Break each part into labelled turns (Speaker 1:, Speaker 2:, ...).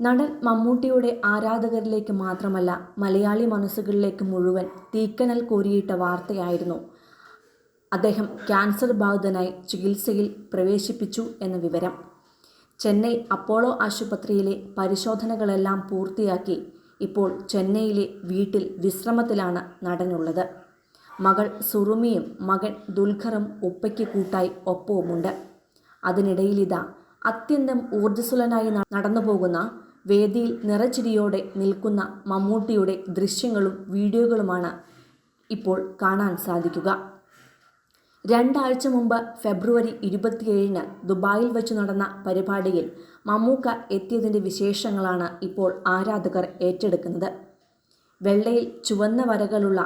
Speaker 1: നടൻ മമ്മൂട്ടിയുടെ ആരാധകരിലേക്ക് മാത്രമല്ല മലയാളി മനസ്സുകളിലേക്ക് മുഴുവൻ തീക്കനൽ കോരിയിട്ട വാർത്തയായിരുന്നു. അദ്ദേഹം ക്യാൻസർ ബാധിതനായി ചികിത്സയിൽ പ്രവേശിപ്പിച്ചു എന്ന വിവരം. ചെന്നൈ അപ്പോളോ ആശുപത്രിയിലെ പരിശോധനകളെല്ലാം പൂർത്തിയാക്കി ഇപ്പോൾ ചെന്നൈയിലെ വീട്ടിൽ വിശ്രമത്തിലാണ് നടനുള്ളത്. മകൾ സുറുമിയും മകൻ ദുൽഖറും ഉപ്പയ്ക്ക് കൂട്ടായി ഒപ്പവുമുണ്ട്. അതിനിടയിലിതാ അത്യന്തം ഊർജസ്വലനായി നടന്നു പോകുന്ന വേദിയിൽ നിറച്ചിരിയോടെ നിൽക്കുന്ന മമ്മൂട്ടിയുടെ ദൃശ്യങ്ങളും വീഡിയോകളുമാണ് ഇപ്പോൾ കാണാൻ സാധിക്കുക. രണ്ടാഴ്ച മുമ്പ് ഫെബ്രുവരി ഇരുപത്തിയേഴിന് ദുബായിൽ വെച്ച് നടന്ന പരിപാടിയിൽ മമ്മൂക്ക എത്തിയതിന്റെ വിശേഷങ്ങളാണ് ഇപ്പോൾ ആരാധകർ ഏറ്റെടുക്കുന്നത്. വെള്ളയിൽ ചുവന്ന വരകളുള്ള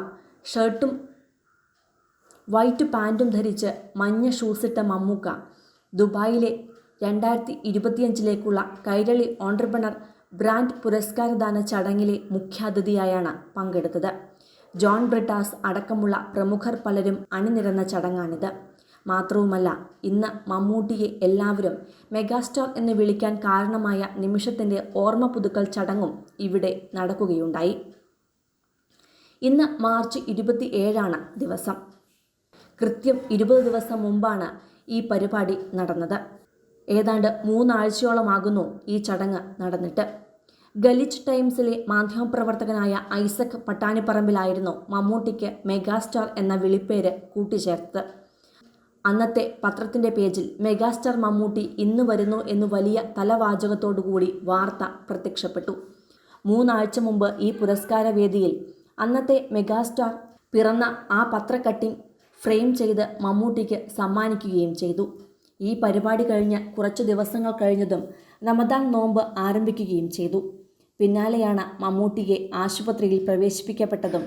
Speaker 1: ഷർട്ടും വൈറ്റ് പാന്റും ധരിച്ച് മഞ്ഞ ഷൂസിട്ട മമ്മൂക്ക ദുബായിലെ രണ്ടായിരത്തി ഇരുപത്തിയഞ്ചിലേക്കുള്ള കൈരളി ഓണ്ടർപ്രണർ ബ്രാൻഡ് പുരസ്കാരദാന ചടങ്ങിലെ മുഖ്യാതിഥിയായാണ് പങ്കെടുത്തത്. ജോൺ ബ്രിട്ടാസ് അടക്കമുള്ള പ്രമുഖർ പലരും അണിനിരന്ന ചടങ്ങാണിത്. മാത്രവുമല്ല ഇന്ന് മമ്മൂട്ടിയെ എല്ലാവരും മെഗാസ്റ്റാർ എന്ന് വിളിക്കാൻ കാരണമായ നിമിഷത്തിന്റെ ഓർമ്മ പുതുക്കൽ ചടങ്ങും ഇവിടെ നടക്കുകയുണ്ടായി. ഇന്ന് മാർച്ച് ഇരുപത്തി ഏഴാണ് ദിവസം. കൃത്യം ഇരുപത് ദിവസം മുമ്പാണ് ഈ പരിപാടി നടന്നത്. ഏതാണ്ട് മൂന്നാഴ്ചയോളമാകുന്നു ഈ ചടങ്ങ് നടന്നിട്ട്. ഗലിച്ച് ടൈംസിലെ മാധ്യമപ്രവർത്തകനായ ഐസക് പട്ടാണിപ്പറമ്പിലായിരുന്നു മമ്മൂട്ടിക്ക് മെഗാസ്റ്റാർ എന്ന വിളിപ്പേര് കൂട്ടിച്ചേർത്തത്. അന്നത്തെ പത്രത്തിന്റെ പേജിൽ മെഗാസ്റ്റാർ മമ്മൂട്ടി ഇന്ന് വരുന്നു എന്ന് വലിയ തലവാചകത്തോടുകൂടി വാർത്ത പ്രത്യക്ഷപ്പെട്ടു. മൂന്നാഴ്ച മുമ്പ് ഈ പുരസ്കാര വേദിയിൽ അന്നത്തെ മെഗാസ്റ്റാർ പിറന്ന ആ പത്രക്കട്ടിംഗ് ഫ്രെയിം ചെയ്ത് മമ്മൂട്ടിക്ക് സമ്മാനിക്കുകയും ചെയ്തു. ഈ പരിപാടി കഴിഞ്ഞ് കുറച്ച് ദിവസങ്ങൾ കഴിഞ്ഞതും റമദാൻ നോമ്പ് ആരംഭിക്കുകയും ചെയ്തു. പിന്നാലെയാണ് മമ്മൂട്ടിയെ ആശുപത്രിയിൽ പ്രവേശിപ്പിക്കപ്പെട്ടതും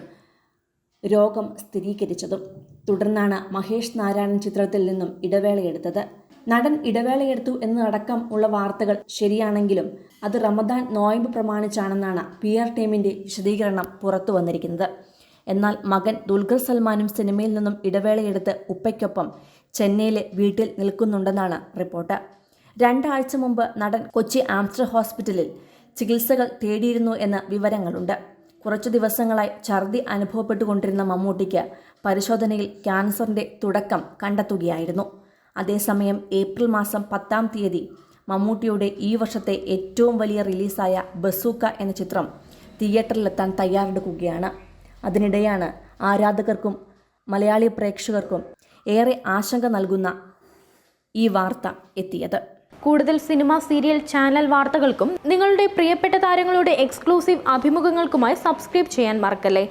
Speaker 1: രോഗം സ്ഥിരീകരിച്ചതും. തുടർന്നാണ് മഹേഷ് നാരായണൻ ചിത്രത്തിൽ നിന്നും ഇടവേളയെടുത്തത് നടൻ ഇടവേളയെടുത്തു എന്നതടക്കം ഉള്ള വാർത്തകൾ ശരിയാണെങ്കിലും അത് റമദാൻ നോയമ്പ് പ്രമാണിച്ചാണെന്നാണ് പി ആർ ടീമിന്റെ വിശദീകരണം പുറത്തു വന്നിരിക്കുന്നത്. എന്നാൽ മകൻ ദുൽഖർ സൽമാനും സിനിമയിൽ നിന്നും ഇടവേളയെടുത്ത് ഉപ്പയ്ക്കൊപ്പം ചെന്നൈയിലെ വീട്ടിൽ നിൽക്കുന്നുണ്ടെന്നാണ് റിപ്പോർട്ട്. രണ്ടാഴ്ച മുമ്പ് നടൻ കൊച്ചി ആംസ്റ്റർ ഹോസ്പിറ്റലിൽ ചികിത്സകൾ തേടിയിരുന്നു എന്ന വിവരങ്ങളുണ്ട്. കുറച്ചു ദിവസങ്ങളായി ഛർദി അനുഭവപ്പെട്ടുകൊണ്ടിരുന്ന മമ്മൂട്ടിക്ക് പരിശോധനയിൽ ക്യാൻസറിന്റെ തുടക്കം കണ്ടെത്തുകയായിരുന്നു. അതേസമയം ഏപ്രിൽ മാസം പത്താം തീയതി മമ്മൂട്ടിയുടെ ഈ വർഷത്തെ ഏറ്റവും വലിയ റിലീസായ ബസൂക്ക എന്ന ചിത്രം തിയേറ്ററിലെത്താൻ തയ്യാറെടുക്കുകയാണ്. അതിനിടെയാണ് ആരാധകർക്കും മലയാളി പ്രേക്ഷകർക്കും ഏറെ ആശങ്ക നൽകുന്ന ഈ വാർത്ത എത്തിയത്.
Speaker 2: കൂടുതൽ സിനിമ സീരിയൽ ചാനൽ വാർത്തകൾക്കും നിങ്ങളുടെ പ്രിയപ്പെട്ട താരങ്ങളുടെ എക്സ്ക്ലൂസീവ് അഭിമുഖങ്ങൾക്കുമായി സബ്സ്ക്രൈബ് ചെയ്യാൻ മറക്കല്ലേ?